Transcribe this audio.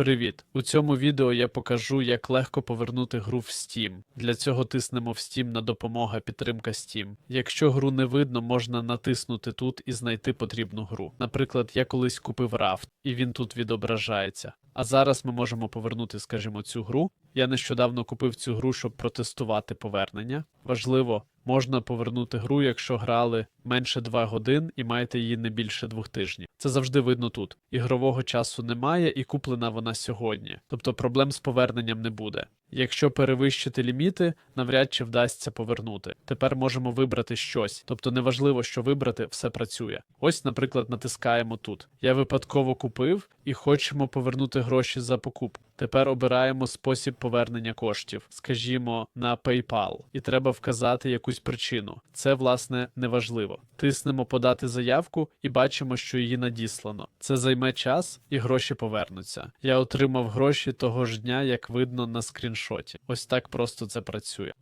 Привіт! У цьому відео я покажу, як легко повернути гру в Steam. Для цього тиснемо в Steam на допомога підтримка Steam. Якщо гру не видно, можна натиснути тут і знайти потрібну гру. Наприклад, я колись купив Raft, і він тут відображається. А зараз ми можемо повернути, скажімо, цю гру. Я нещодавно купив цю гру, щоб протестувати повернення. Важливо, можна повернути гру, якщо грали менше 2 годин і маєте її не більше двох тижнів. Це завжди видно тут. Ігрового часу немає і куплена вона сьогодні. Тобто проблем з поверненням не буде. Якщо перевищити ліміти, навряд чи вдасться повернути. Тепер можемо вибрати щось, тобто неважливо, що вибрати, все працює. Ось, наприклад, натискаємо тут. Я випадково купив і хочемо повернути гроші за покупку. Тепер обираємо спосіб повернення коштів, скажімо, на PayPal, і треба вказати якусь причину. Це, власне, неважливо. Тиснемо подати заявку і бачимо, що її надіслано. Це займе час і гроші повернуться. Я отримав гроші того ж дня, як видно на скріншоті. Ось так просто це працює.